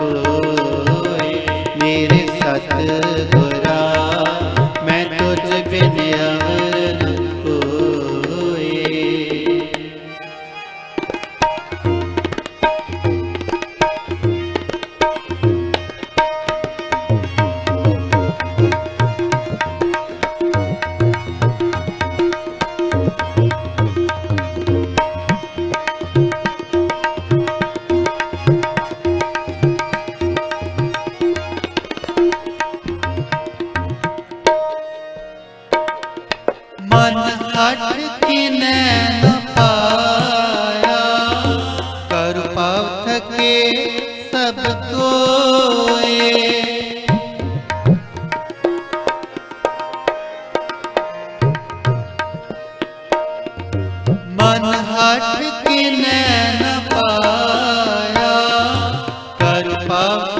ਕੋਇ ਮੇਰੇ ਸਤਿਗੁਰਾ ਮੈਂ ਮਨ ਹਟ ਕਿਨੈ ਨ ਪਾਇਆ। ਕਰ ਪਾਵ ਥਕੇ ਸਭ ਕੋਏ ਮਨ ਹਟ ਕੇ ਨ ਪਾਇਆ। ਕਰ ਪਾਵ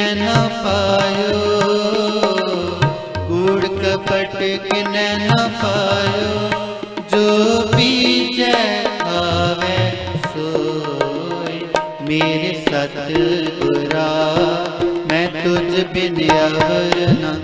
ਕਿਨੈ ਨ ਪਾਇਓ ਕੂੜ ਕਪਟ ਕਿਨੈ ਨ ਪਾਇਓ ਜੋ ਬੀਜੈ ਖਾਵੇ ਸੋਇ ਮੇਰੇ ਸਤਿਗੁਰਾ ਮੈਂ ਤੁਝ ਬਿਨ ਅਵਰ ਨ